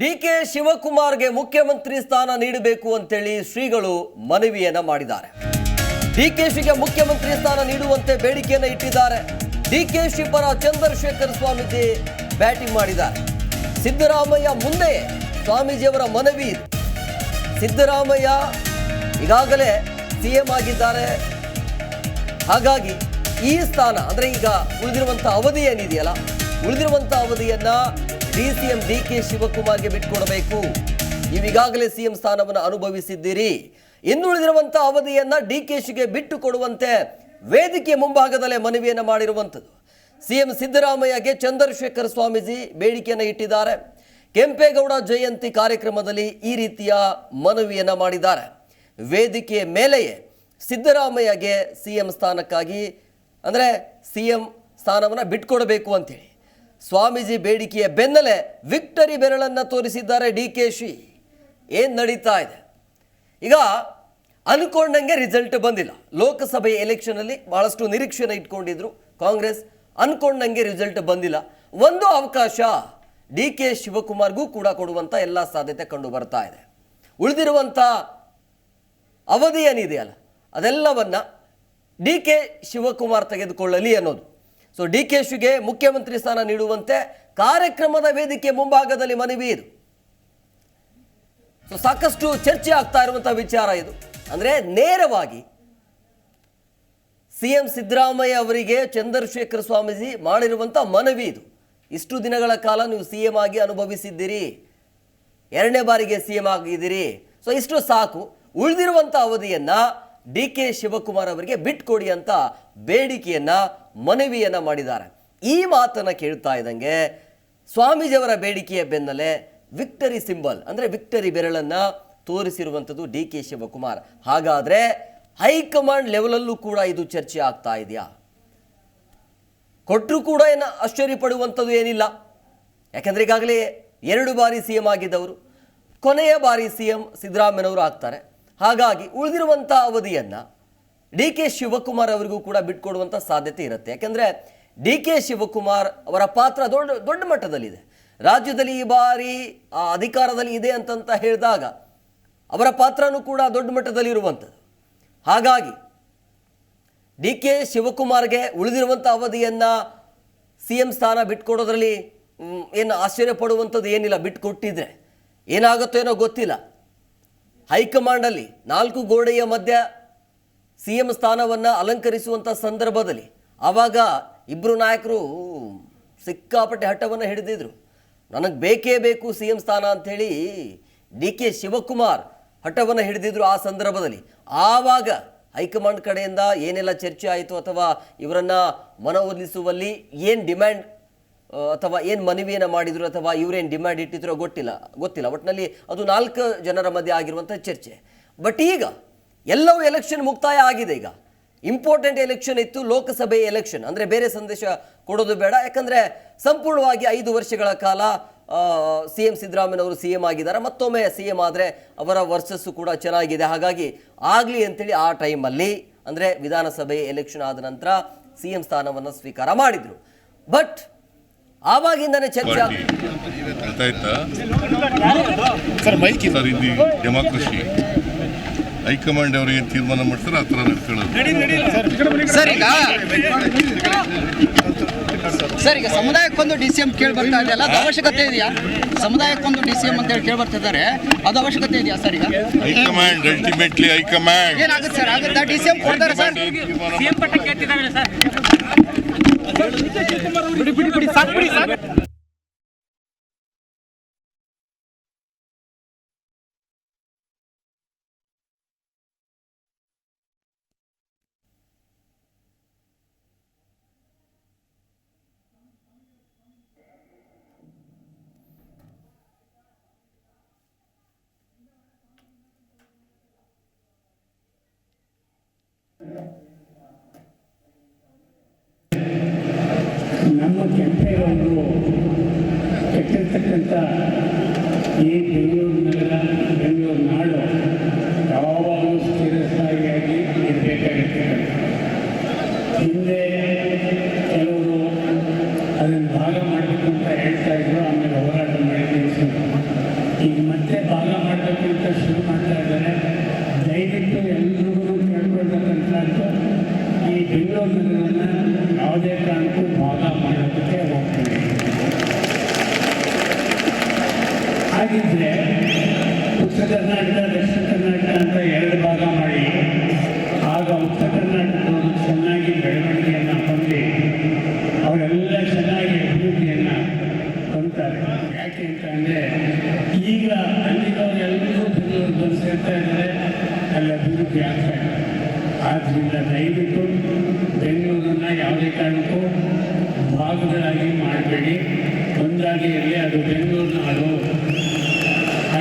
D K ಶಿವಕುಮಾರ್ಗೆ ಮುಖ್ಯಮಂತ್ರಿ ಸ್ಥಾನ ನೀಡಬೇಕು ಅಂತೇಳಿ ಶ್ರೀಗಳು ಮನವಿಯನ್ನ ಮಾಡಿದ್ದಾರೆ. ಡಿ ಕೆ ಡಿಕೆಶಿಗೆ ಮುಖ್ಯಮಂತ್ರಿ ಸ್ಥಾನ ನೀಡುವಂತೆ ಬೇಡಿಕೆಯನ್ನು ಇಟ್ಟಿದ್ದಾರೆ. ಡಿ ಡಿಕೆಶಿ ಪರ ಚಂದ್ರಶೇಖರ್ ಸ್ವಾಮೀಜಿ ಬ್ಯಾಟಿಂಗ್ ಮಾಡಿದ್ದಾರೆ. ಸಿದ್ದರಾಮಯ್ಯ ಮುಂದೆ ಸ್ವಾಮೀಜಿಯವರ ಮನವಿ ಸಿದ್ದರಾಮಯ್ಯ ಈಗಾಗಲೇ ಸಿಎಂ ಆಗಿದ್ದಾರೆ. ಹಾಗಾಗಿ ಈ ಸ್ಥಾನ ಅಂದ್ರೆ ಈಗ ಉಳಿದಿರುವಂಥ ಅವಧಿ ಏನಿದೆಯಲ್ಲ ಉಳಿದಿರುವಂಥ ಅವಧಿಯನ್ನ ಡಿ ಡಿಕೆ ಶಿವಕುಮಾರ್ಗೆ ಬಿಟ್ಕೊಡಬೇಕು ನೀವೀಗಾಗಲೇ ಸಿಎಂ ಸ್ಥಾನವನ್ನು ಅನುಭವಿಸಿದ್ದೀರಿ. ಇನ್ನುಳಿದಿರುವಂತಹ ಅವಧಿಯನ್ನ ಡಿ ಕೆ ಶಿಗೆ ಬಿಟ್ಟು ಕೊಡುವಂತೆ ವೇದಿಕೆ ಮುಂಭಾಗದಲ್ಲೇ ಮನವಿಯನ್ನು ಮಾಡಿರುವಂಥದ್ದು. ಸಿಎಂ ಸಿದ್ದರಾಮಯ್ಯಗೆ ಚಂದ್ರಶೇಖರ್ ಸ್ವಾಮೀಜಿ ಬೇಡಿಕೆಯನ್ನು ಇಟ್ಟಿದ್ದಾರೆ. ಕೆಂಪೇಗೌಡ ಜಯಂತಿ ಕಾರ್ಯಕ್ರಮದಲ್ಲಿ ಈ ರೀತಿಯ ಮನವಿಯನ್ನು ಮಾಡಿದ್ದಾರೆ. ವೇದಿಕೆಯ ಮೇಲೆಯೇ ಸಿದ್ದರಾಮಯ್ಯಗೆ ಸಿ ಎಂ ಸ್ಥಾನಕ್ಕಾಗಿ, ಅಂದರೆ ಸಿ ಎಂ ಸ್ಥಾನವನ್ನು ಬಿಟ್ಕೊಡಬೇಕು ಅಂತೇಳಿ. ಸ್ವಾಮೀಜಿ ಬೇಡಿಕೆಯ ಬೆನ್ನಲ್ಲೇ ವಿಕ್ಟರಿ ಬೆರಳನ್ನು ತೋರಿಸಿದ್ದಾರೆ ಡಿ ಕೆ ಶಿ. ಏನು ನಡೀತಾ ಇದೆ? ಈಗ ಅನ್ಕೊಂಡಂಗೆ ರಿಸಲ್ಟ್ ಬಂದಿಲ್ಲ. ಲೋಕಸಭೆ ಎಲೆಕ್ಷನಲ್ಲಿ ಭಾಳಷ್ಟು ನಿರೀಕ್ಷೆನ ಇಟ್ಕೊಂಡಿದ್ರು ಕಾಂಗ್ರೆಸ್. ಅನ್ಕೊಂಡಂಗೆ ರಿಸಲ್ಟ್ ಬಂದಿಲ್ಲ. ಒಂದು ಅವಕಾಶ ಡಿ ಕೆ ಶಿವಕುಮಾರ್ಗೂ ಕೂಡ ಕೊಡುವಂಥ ಎಲ್ಲ ಸಾಧ್ಯತೆ ಕಂಡು ಬರ್ತಾ ಇದೆ. ಉಳಿದಿರುವಂಥ ಅವಧಿ ಏನಿದೆಯಲ್ಲ, ಅದೆಲ್ಲವನ್ನು ಡಿ ಕೆ ಶಿವಕುಮಾರ್ ತೆಗೆದುಕೊಳ್ಳಲಿ ಅನ್ನೋದು. ಸೊ ಡಿ ಕೆ ಶಿಗೆ ಮುಖ್ಯಮಂತ್ರಿ ಸ್ಥಾನ ನೀಡುವಂತೆ ಕಾರ್ಯಕ್ರಮದ ವೇದಿಕೆ ಮುಂಭಾಗದಲ್ಲಿ ಮನವಿ ಇದು ಸೊ ಸಾಕಷ್ಟು ಚರ್ಚೆ ಆಗ್ತಾ ಇರುವಂತಹ ವಿಚಾರ ಇದು ಅಂದ್ರೆ ನೇರವಾಗಿ ಸಿ ಎಂ ಸಿದ್ದರಾಮಯ್ಯ ಅವರಿಗೆ ಚಂದ್ರಶೇಖರ್ ಸ್ವಾಮೀಜಿ ಮಾಡಿರುವಂಥ ಮನವಿ ಇದು ಇಷ್ಟು ದಿನಗಳ ಕಾಲ ನೀವು ಸಿ ಎಂ ಆಗಿ ಅನುಭವಿಸಿದ್ದೀರಿ ಎರಡನೇ ಬಾರಿಗೆ ಸಿ ಎಂ ಆಗಿದ್ದೀರಿ ಸೊ ಇಷ್ಟು ಸಾಕು ಉಳಿದಿರುವಂಥ ಅವಧಿಯನ್ನ ಡಿ ಕೆ ಶಿವಕುಮಾರ್ ಅವರಿಗೆ ಬಿಟ್ಕೊಡಿ ಅಂತ ಬೇಡಿಕೆಯನ್ನ, ಮನವಿಯನ್ನ ಮಾಡಿದ್ದಾರೆ. ಈ ಮಾತನ್ನ ಕೇಳ್ತಾ ಇದ್ದಂಗೆ ಸ್ವಾಮೀಜಿಯವರ ಬೇಡಿಕೆಯ ಬೆನ್ನಲ್ಲೇ ವಿಕ್ಟರಿ ಸಿಂಬಲ್, ಅಂದ್ರೆ ವಿಕ್ಟರಿ ಬೆರಳನ್ನ ತೋರಿಸಿರುವಂಥದ್ದು ಡಿ ಕೆ ಶಿವಕುಮಾರ್. ಹಾಗಾದ್ರೆ ಹೈಕಮಾಂಡ್ ಲೆವೆಲಲ್ಲೂ ಕೂಡ ಇದು ಚರ್ಚೆ ಆಗ್ತಾ ಇದೆಯಾ? ಕೊಟ್ಟರು ಕೂಡ ಏನು ಆಶ್ಚರ್ಯ ಪಡುವಂಥದ್ದು ಏನಿಲ್ಲ. ಯಾಕಂದ್ರೆ ಈಗಾಗಲೇ ಎರಡು ಬಾರಿ ಸಿ ಎಂ ಆಗಿದ್ದವರು. ಕೊನೆಯ ಬಾರಿ ಸಿ ಎಂ ಸಿದ್ದರಾಮಯ್ಯನವರು ಆಗ್ತಾರೆ. ಹಾಗಾಗಿ ಉಳಿದಿರುವಂಥ ಅವಧಿಯನ್ನು ಡಿ ಕೆ ಶಿವಕುಮಾರ್ ಅವರಿಗೂ ಕೂಡ ಬಿಟ್ಕೊಡುವಂಥ ಸಾಧ್ಯತೆ ಇರುತ್ತೆ. ಯಾಕೆಂದರೆ ಡಿ ಕೆ ಶಿವಕುಮಾರ್ ಅವರ ಪಾತ್ರ ದೊಡ್ಡ ದೊಡ್ಡ ಮಟ್ಟದಲ್ಲಿದೆ. ರಾಜ್ಯದಲ್ಲಿ ಈ ಬಾರಿ ಆ, ಅಧಿಕಾರದಲ್ಲಿ ಇದೆ ಅಂತಂತ ಹೇಳಿದಾಗ ಅವರ ಪಾತ್ರನೂ ಕೂಡ ದೊಡ್ಡ ಮಟ್ಟದಲ್ಲಿ ಇರುವಂಥದ್ದು ಹಾಗಾಗಿ ಡಿ ಕೆ ಶಿವಕುಮಾರ್ಗೆ ಉಳಿದಿರುವಂಥ ಅವಧಿಯನ್ನು ಸಿ ಎಂ ಸ್ಥಾನ ಬಿಟ್ಕೊಡೋದ್ರಲ್ಲಿ ಏನು ಆಶ್ಚರ್ಯ ಪಡುವಂಥದ್ದು ಏನಿಲ್ಲ ಬಿಟ್ಕೊಟ್ಟಿದ್ರೆ ಏನಾಗುತ್ತೋ ಏನೋ ಗೊತ್ತಿಲ್ಲ. ಹೈಕಮಾಂಡಲ್ಲಿ ನಾಲ್ಕು ಗೋಡೆಯ ಮಧ್ಯ ಸಿ ಎಂ ಸ್ಥಾನವನ್ನು ಅಲಂಕರಿಸುವಂಥ ಸಂದರ್ಭದಲ್ಲಿ ಆವಾಗ ಇಬ್ಬರು ನಾಯಕರು ಸಿಕ್ಕಾಪಟ್ಟೆ ಹಠವನ್ನು ಹಿಡಿದಿದ್ರು. ನನಗೆ ಬೇಕೇ ಬೇಕು ಸಿ ಎಂ ಸ್ಥಾನ ಅಂಥೇಳಿ ಡಿ ಕೆ ಶಿವಕುಮಾರ್ ಹಠವನ್ನು ಹಿಡಿದಿದ್ರು ಆ ಸಂದರ್ಭದಲ್ಲಿ. ಆವಾಗ ಹೈಕಮಾಂಡ್ ಕಡೆಯಿಂದ ಏನೆಲ್ಲ ಚರ್ಚೆ ಆಯಿತು ಅಥವಾ ಇವರನ್ನ ಮನವೊಲಿಸುವಲ್ಲಿ ಏನು ಡಿಮ್ಯಾಂಡ್ ಅಥವಾ ಏನು ಮನವಿಯನ್ನು ಮಾಡಿದ್ರು ಅಥವಾ ಇವರೇನು ಡಿಮ್ಯಾಂಡ್ ಇಟ್ಟಿದ್ರೋ ಗೊತ್ತಿಲ್ಲ ಗೊತ್ತಿಲ್ಲ. ಒಟ್ಟಿನಲ್ಲಿ ಅದು ನಾಲ್ಕು ಜನರ ಮಧ್ಯೆ ಆಗಿರುವಂಥ ಚರ್ಚೆ. ಬಟ್ ಈಗ ಎಲ್ಲವೂ ಎಲೆಕ್ಷನ್ ಮುಕ್ತಾಯ ಆಗಿದೆ ಈಗ. ಇಂಪಾರ್ಟೆಂಟ್ ಎಲೆಕ್ಷನ್ ಇತ್ತು, ಲೋಕಸಭೆ ಎಲೆಕ್ಷನ್ ಅಂದರೆ ಬೇರೆ ಸಂದೇಶ ಕೊಡೋದು ಬೇಡ. ಯಾಕಂದರೆ ಸಂಪೂರ್ಣವಾಗಿ ಐದು ವರ್ಷಗಳ ಕಾಲ ಸಿ ಎಂ ಸಿದ್ದರಾಮಯ್ಯನವರು ಸಿ ಎಂ ಆಗಿದ್ದಾರೆ. ಮತ್ತೊಮ್ಮೆ ಸಿ ಎಂ ಆದರೆ ಅವರ ವರ್ಚಸ್ಸು ಕೂಡ ಚೆನ್ನಾಗಿದೆ. ಹಾಗಾಗಿ ಆಗಲಿ ಅಂತೇಳಿ ಆ ಟೈಮಲ್ಲಿ ಅಂದರೆ ವಿಧಾನಸಭೆ ಎಲೆಕ್ಷನ್ ಆದ ನಂತರ ಸಿ ಎಂ ಸ್ಥಾನವನ್ನು ಸ್ವೀಕಾರ ಮಾಡಿದರು. ಬಟ್ ಆವಾಗಿಂದನೇ ಚರ್ಚೆ ಸರ್ ಮೈಕ್ ಸರ್ ಇಲ್ಲಿ ಡೆಮಾಕ್ರಸಿ. ಹೈಕಮಾಂಡ್ ಅವರು ಏನು ತೀರ್ಮಾನ ಮಾಡ್ತಾರೆ ಆ ಥರ ನಡ್ಕೊಳ್ಳೋದು ಸರ್ ಈಗ ಸರ್ ಈಗ ಸಮುದಾಯಕ್ಕೊಂದು ಡಿ ಸಿ ಎಂ ಕೇಳಿ ಬರ್ತಾ ಇದೆಯಲ್ಲ ಅದು ಅವಶ್ಯಕತೆ ಇದೆಯಾ? ಸಮುದಾಯಕ್ಕೊಂದು ಡಿ ಸಿ ಎಂ ಅಂತ ಹೇಳಿ ಕೇಳಿ ಬರ್ತಿದ್ದಾರೆ ಅದು ಅವಶ್ಯಕತೆ ಇದೆಯಾ ಸರ್ ಈಗ? High command ultimately high command. ಏನಾಗುತ್ತೆ ಸರ್ ಆಗುತ್ತಾ? ಡಿ ಸಿ ಎಂ ಕೊಡ್ತಾರೆ ಸರ್. ಸಿಎಂ ಬಿಡಿ ಸಾಕು ಬಿಡಿ ನಮ್ಮ Şimdi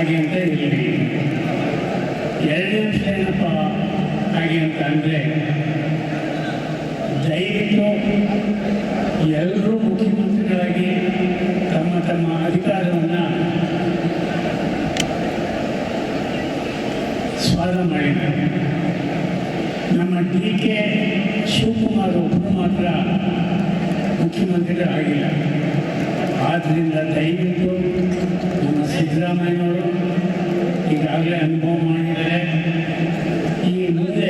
ಹಾಗೆ ಅಂತ ಇರಲಿ ಎರಡನೇ ವಿಷಯ ಏನಪ್ಪ ಹಾಗೆ ಅಂತ ಅಂದರೆ, ದಯವಿಟ್ಟು ಎಲ್ಲರೂ ಮುಖ್ಯಮಂತ್ರಿಗಳಾಗಿ ತಮ್ಮ ತಮ್ಮ ಅಧಿಕಾರವನ್ನು ಸ್ವಾದ ಮಾಡಿದ್ದಾರೆ ನಮ್ಮ ಡಿ ಕೆ ಶಿವಕುಮಾರ್ ಒಬ್ಬರು ಮಾತ್ರ ಮುಖ್ಯಮಂತ್ರಿಗಳಾಗಿಲ್ಲ. ಆದ್ದರಿಂದ ದಯವಿಟ್ಟು ಸಿದ್ದರಾಮಯ್ಯನವರು ಈಗಾಗಲೇ ಅನುಭವ ಮಾಡಿದ್ದಾರೆ. ಈ ಮುಂದೆ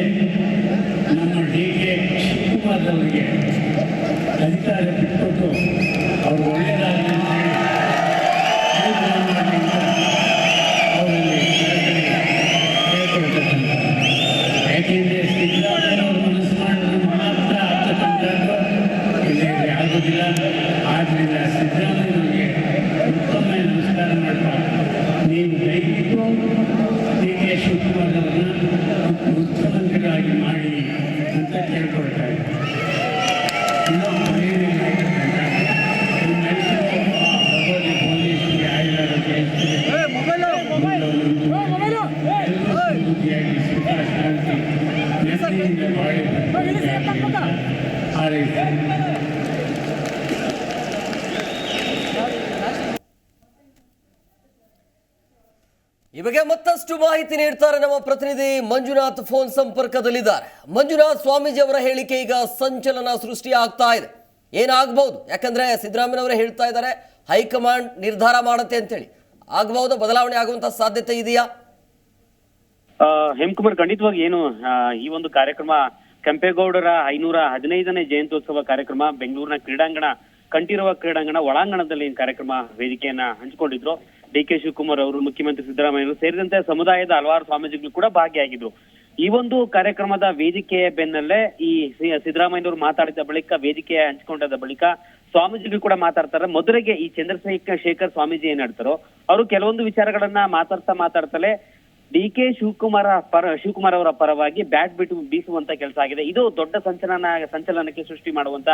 ನಮ್ಮ ಡಿ ಕೆ ಶಿವಕುಮಾರ್ ಅವರಿಗೆ ಅಧಿಕಾರ ಬಿಟ್ಕೊಟ್ಟು ಅವ್ರು ಒಳ್ಳೆಯದಾಗಲಿ ಅವರಲ್ಲಿ ಹೇಳ್ಕೊಳ್ತಕ್ಕಂಥ ಯಾಕೆಂದರೆ ಸಿದ್ದರಾಮಯ್ಯನವರು ಮನಸ್ಸು ಮಾಡಿದ್ರೆ ಮಾತ್ರ ಆಗ್ತಕ್ಕಂಥದ್ದು. ಇಲ್ಲಿ. ಆಗೋದಿಲ್ಲ ಆದ್ದರಿಂದ ಸಿದ್ದರಾಮಯ್ಯನವರಿಗೆ ಮತ್ತೊಮ್ಮೆ ನಮಸ್ಕಾರ ಮಾಡ್ತಾ ನೀವು ದಯವಿಟ್ಟು ಡಿ ಕೆ ಶಿವಕುಮಾರ್ ಅವರನ್ನ ಮುಖ್ಯಮಂತ್ರಿಗಳಾಗಿ ಮಾಡಿ ಅಂತ ಕೇಳ್ಕೊಳ್ತಾ ಇದ್ದೀನಿ ಇನ್ನೊಂದು ಮನೆಯಲ್ಲಿ ಆಗಿರ್ತಕ್ಕಂಥ ನಿಮ್ಮೆಲ್ಲರೂ ಆ ಭಗವತಿ ಪೊಲೀಸ್ಗೆ ಆಯುಧಾರಕ್ಕೆ ಸಮೃದ್ಧಿಯಾಗಿ ಸುಖ ಶಾಂತಿ ಈ ಬಗ್ಗೆ ಮತ್ತಷ್ಟು ಮಾಹಿತಿ ನೀಡ್ತಾರೆ ನಮ್ಮ ಪ್ರತಿನಿಧಿ ಮಂಜುನಾಥ್ ಫೋನ್ ಸಂಪರ್ಕದಲ್ಲಿದ್ದಾರೆ. ಮಂಜುನಾಥ್ ಸ್ವಾಮೀಜಿ ಅವರ ಹೇಳಿಕೆ ಈಗ ಸಂಚಲನ ಸೃಷ್ಟಿ ಆಗ್ತಾ ಇದೆ. ಏನಾಗಬಹುದು? ಯಾಕಂದ್ರೆ ಸಿದ್ದರಾಮಯ್ಯನವರೇ ಹೇಳ್ತಾ ಇದ್ದಾರೆ, ಹೈಕಮಾಂಡ್ ನಿರ್ಧಾರ ಮಾಡುತ್ತೆ ಅಂತೇಳಿ. ಆಗಬಹುದು? ಬದಲಾವಣೆ ಆಗುವಂತ ಸಾಧ್ಯತೆ ಇದೆಯಾ? ಹೇಮಕುಮಾರ್ ಖಂಡಿತವಾಗಿ ಏನು ಈ ಒಂದು ಕಾರ್ಯಕ್ರಮ, ಕೆಂಪೇಗೌಡರ ಐನೂರ ಹದಿನೈದನೇ ಜಯಂತ್ಯೋತ್ಸವ ಕಾರ್ಯಕ್ರಮ, ಬೆಂಗಳೂರಿನ ಕ್ರೀಡಾಂಗಣ, ಕಂಠೀರವ ಕ್ರೀಡಾಂಗಣ ಒಳಾಂಗಣದಲ್ಲಿ ಕಾರ್ಯಕ್ರಮ ವೇದಿಕೆಯನ್ನ ಹಂಚಿಕೊಂಡಿದ್ರು. ಡಿ ಕೆ ಶಿವಕುಮಾರ್ ಅವರು, ಮುಖ್ಯಮಂತ್ರಿ ಸಿದ್ದರಾಮಯ್ಯ ಸೇರಿದಂತೆ ಸಮುದಾಯದ ಹಲವಾರು ಸ್ವಾಮೀಜಿಗಳು ಕೂಡ ಭಾಗಿಯಾಗಿದ್ರು. ಈ ಒಂದು ಕಾರ್ಯಕ್ರಮದ ವೇದಿಕೆಯ ಬೆನ್ನಲ್ಲೇ ಈ ಸಿದ್ದರಾಮಯ್ಯನವರು ಮಾತಾಡಿದ ಬಳಿಕ ವೇದಿಕೆ ಹಂಚಿಕೊಂಡದ ಬಳಿಕ ಸ್ವಾಮೀಜಿಗಳು ಕೂಡ ಮಾತಾಡ್ತಾರೆ. ಮೊದಲಿಗೆ ಈ ಚಂದ್ರಶೇಖರ್ ಶೇಖರ್ ಸ್ವಾಮೀಜಿ ಏನ್ ಹೇಳ್ತಾರೋ, ಅವರು ಕೆಲವೊಂದು ವಿಚಾರಗಳನ್ನ ಮಾತಾಡ್ತಾ ಮಾತಾಡ್ತಲೇ ಡಿ ಕೆ ಶಿವಕುಮಾರ ಪರ, ಶಿವಕುಮಾರ್ ಅವರ ಪರವಾಗಿ ಬ್ಯಾಟ್ ಬಿಟ್ಟು ಬೀಸುವಂತ ಕೆಲಸ ಆಗಿದೆ. ಇದು ದೊಡ್ಡ ಸಂಚಲನ, ಸಂಚಲನಕ್ಕೆ ಸೃಷ್ಟಿ ಮಾಡುವಂತ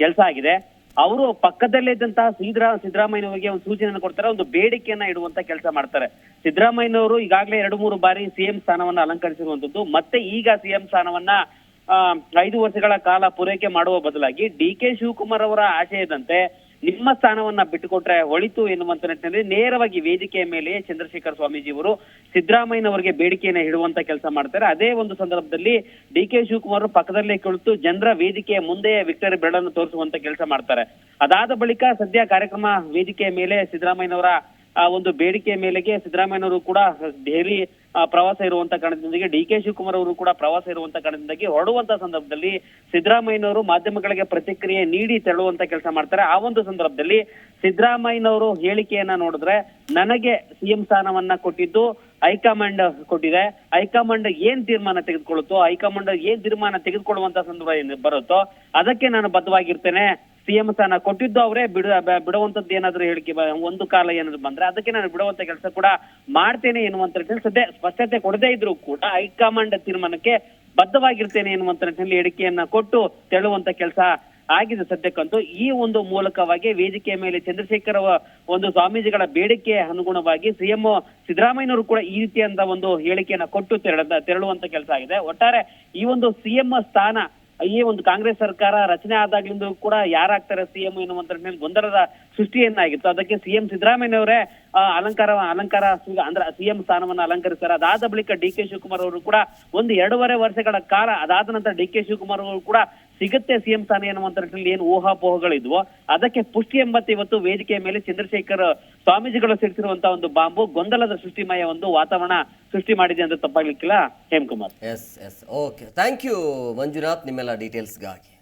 ಕೆಲಸ ಆಗಿದೆ. ಅವರು ಪಕ್ಕದಲ್ಲೇ ಇದ್ದಂತಹ ಸಿದ್ದರಾ ಸಿದ್ದರಾಮಯ್ಯನವರಿಗೆ ಒಂದು ಸೂಚನೆಯನ್ನು ಕೊಡ್ತಾರೆ. ಒಂದು ಬೇಡಿಕೆಯನ್ನ ಇಡುವಂತ ಕೆಲಸ ಮಾಡ್ತಾರೆ. ಸಿದ್ದರಾಮಯ್ಯನವರು ಈಗಾಗಲೇ ಎರಡು, ಮೂರು ಬಾರಿ ಸಿಎಂ ಸ್ಥಾನವನ್ನ ಅಲಂಕರಿಸಿರುವಂತದ್ದು. ಮತ್ತೆ ಈಗ ಸಿಎಂ ಸ್ಥಾನವನ್ನ ಐದು ವರ್ಷಗಳ ಕಾಲ ಪೂರೈಕೆ ಮಾಡುವ ಬದಲಾಗಿ ಡಿ ಕೆ ಶಿವಕುಮಾರ್ ಅವರ ಆಶಯದಂತೆ ನಿಮ್ಮ ಸ್ಥಾನವನ್ನ ಬಿಟ್ಟುಕೊಟ್ರೆ ಒಳಿತು ಎನ್ನುವಂತ ನಿಟ್ಟಿನಲ್ಲಿ ನೇರವಾಗಿ ವೇದಿಕೆಯ ಮೇಲೆ ಚಂದ್ರಶೇಖರ್ ಸ್ವಾಮೀಜಿ ಅವರು ಸಿದ್ದರಾಮಯ್ಯನವರಿಗೆ ಬೇಡಿಕೆಯನ್ನ ಇಡುವಂತ ಕೆಲಸ ಮಾಡ್ತಾರೆ. ಅದೇ ಒಂದು ಸಂದರ್ಭದಲ್ಲಿ ಡಿ ಕೆ ಶಿವಕುಮಾರ್ ಪಕ್ಕದಲ್ಲೇ ಕುಳಿತು ಜನರ ವೇದಿಕೆಯ ಮುಂದೆ ವಿಕ್ಟರಿ ಬೆರಳನ್ನು ತೋರಿಸುವಂತ ಕೆಲಸ ಮಾಡ್ತಾರೆ. ಅದಾದ ಬಳಿಕ ಸದ್ಯ ಕಾರ್ಯಕ್ರಮ ವೇದಿಕೆಯ ಮೇಲೆ ಸಿದ್ದರಾಮಯ್ಯನವರ ಆ ಒಂದು ಬೇಡಿಕೆ ಮೇಲೆಗೆ ಸಿದ್ದರಾಮಯ್ಯನವರು ಕೂಡ ದೆಹಲಿ ಪ್ರವಾಸ ಇರುವಂತ ಕಾರಣದಿಂದಾಗಿ ಡಿ ಕೆ ಶಿವಕುಮಾರ್ ಅವರು ಕೂಡ ಪ್ರವಾಸ ಇರುವಂತ ಕಾರಣದಿಂದಾಗಿ ಹೊರಡುವಂತ ಸಂದರ್ಭದಲ್ಲಿ ಸಿದ್ದರಾಮಯ್ಯನವರು ಮಾಧ್ಯಮಗಳಿಗೆ ಪ್ರತಿಕ್ರಿಯೆ ನೀಡಿ ತೆರಳುವಂತ ಕೆಲಸ ಮಾಡ್ತಾರೆ. ಆ ಒಂದು ಸಂದರ್ಭದಲ್ಲಿ ಸಿದ್ದರಾಮಯ್ಯನವರು ಹೇಳಿಕೆಯನ್ನ ನೋಡಿದ್ರೆ ನನಗೆ ಸಿಎಂ ಸ್ಥಾನವನ್ನ ಕೊಟ್ಟಿದ್ದು ಹೈಕಮಾಂಡ್ ಕೊಟ್ಟಿದೆ. ಹೈಕಮಾಂಡ್ ಏನ್ ತೀರ್ಮಾನ ತೆಗೆದುಕೊಳ್ಳುತ್ತೋ, ಹೈಕಮಾಂಡ್ ಏನ್ ತೀರ್ಮಾನ ತೆಗೆದುಕೊಳ್ಳುವಂತ ಸಂದರ್ಭ ಬರುತ್ತೋ ಅದಕ್ಕೆ ನಾನು ಬದ್ಧವಾಗಿರ್ತೇನೆ. ಸಿಎಂ ಸ್ಥಾನ ಕೊಟ್ಟಿದ್ದು ಅವರೇ, ಬಿಡ ಬಿಡುವಂತದ್ದು ಏನಾದ್ರು ಹೇಳಿಕೆ ಒಂದು ಕಾಲ ಏನಾದ್ರು ಬಂದ್ರೆ ಅದಕ್ಕೆ ನಾನು ಬಿಡುವಂತ ಕೆಲಸ ಕೂಡ ಮಾಡ್ತೇನೆ ಎನ್ನುವಂತ ನಿಟ್ಟಿನಲ್ಲಿ ಸದ್ಯ ಸ್ಪಷ್ಟತೆ ಕೊಡದೇ ಇದ್ರು ಕೂಡ ಹೈಕಮಾಂಡ್ ತೀರ್ಮಾನಕ್ಕೆ ಬದ್ಧವಾಗಿರ್ತೇನೆ ಎನ್ನುವಂತ ನಿಟ್ಟಿನಲ್ಲಿ ಹೇಳಿಕೆಯನ್ನ ಕೊಟ್ಟು ತೆರಳುವಂತ ಕೆಲಸ ಆಗಿದೆ ಸದ್ಯಕ್ಕಂತೂ. ಈ ಒಂದು ಮೂಲಕವಾಗಿ ವೇದಿಕೆಯ ಮೇಲೆ ಚಂದ್ರಶೇಖರ್ ಒಂದು ಸ್ವಾಮೀಜಿಗಳ ಬೇಡಿಕೆ ಅನುಗುಣವಾಗಿ ಸಿಎಂ ಸಿದ್ದರಾಮಯ್ಯನವರು ಕೂಡ ಈ ರೀತಿಯಂತ ಒಂದು ಹೇಳಿಕೆಯನ್ನ ಕೊಟ್ಟು ತೆರಳ ತೆರಳುವಂತ ಕೆಲಸ ಆಗಿದೆ. ಒಟ್ಟಾರೆ ಈ ಒಂದು ಸಿಎಂ ಸ್ಥಾನ ಈ ಒಂದು ಕಾಂಗ್ರೆಸ್ ಸರ್ಕಾರ ರಚನೆ ಆದಾಗ್ಲಿಂದ ಕೂಡ ಯಾರಾಗ್ತಾರೆ ಸಿಎಂ ಎನ್ನುವಂತ ಮೇಲೆ ಗೊಂದಲದ ಸೃಷ್ಟಿಯನ್ನಾಗಿತ್ತು. ಅದಕ್ಕೆ ಸಿಎಂ ಸಿದ್ದರಾಮಯ್ಯನವರೇ ಆ, ಅಲಂಕಾರ ಅಲಂಕಾರ ಅಂದ್ರೆ ಸಿಎಂ ಸ್ಥಾನವನ್ನು ಅಲಂಕರಿಸ್ತಾರೆ ಅದಾದ ಬಳಿಕ ಡಿ ಕೆ ಶಿವಕುಮಾರ್ ಅವರು ಕೂಡ ಒಂದು ಎರಡೂವರೆ ವರ್ಷಗಳ ಕಾಲ ಅದಾದ ನಂತರ ಡಿ ಕೆ ಶಿವಕುಮಾರ್ ಅವರು ಕೂಡ ಸಿಗುತ್ತೆ ಸಿಎಂ ಸ್ಥಾನ ಎನ್ನುವಂತ ನಿಟ್ಟಿನಲ್ಲಿ ಏನು ಊಹಾಪೋಹಗಳಿದ್ವೋ, ಅದಕ್ಕೆ ಪುಷ್ಟಿ ಎಂಬತ್ತು ಇವತ್ತು ವೇದಿಕೆಯ ಮೇಲೆ ಚಂದ್ರಶೇಖರ್ ಸ್ವಾಮೀಜಿಗಳು ಸಿಡಿಸಿರುವಂತಹ ಒಂದು ಬಾಂಬು, ಗೊಂದಲದ ಸೃಷ್ಟಿಮಯ ಒಂದು ವಾತಾವರಣ ಸೃಷ್ಟಿ ಮಾಡಿದೆ ಅಂತ ತಪ್ಪಾಗ್ಲಿಕ್ಕಿಲ್ಲ, Hemakumar. Yes yes okay thank you Manjunath, ನಿಮ್ಮೆಲ್ಲ ಡೀಟೇಲ್ಸ್ಗಾಗಿ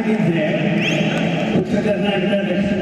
ಹಾಗಿದ್ರೆ ಉತ್ತರ ಕರ್ನಾಟಕ ದಕ್ಷಿಣ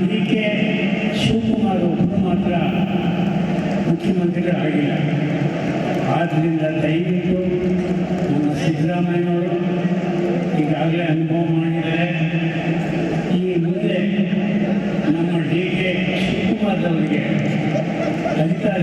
ಡಿ ಶಿವಕುಮಾರ್ ಒಬ್ಬರು ಮಾತ್ರ ಮುಖ್ಯಮಂತ್ರಿಗಳಾಗಿಲ್ಲ. ಆದ್ದರಿಂದ ದಯವಿಟ್ಟು ನಮ್ಮ ಸಿದ್ದರಾಮಯ್ಯನವರು ಈಗಾಗಲೇ ಅನುಭವ ಮಾಡಿದರೆ ಈ ಮುಂದೆ ನಮ್ಮ ಡಿ ಕೆ ಶಿವಕುಮಾರ್ ಅವರಿಗೆ ಅಧಿಕಾರ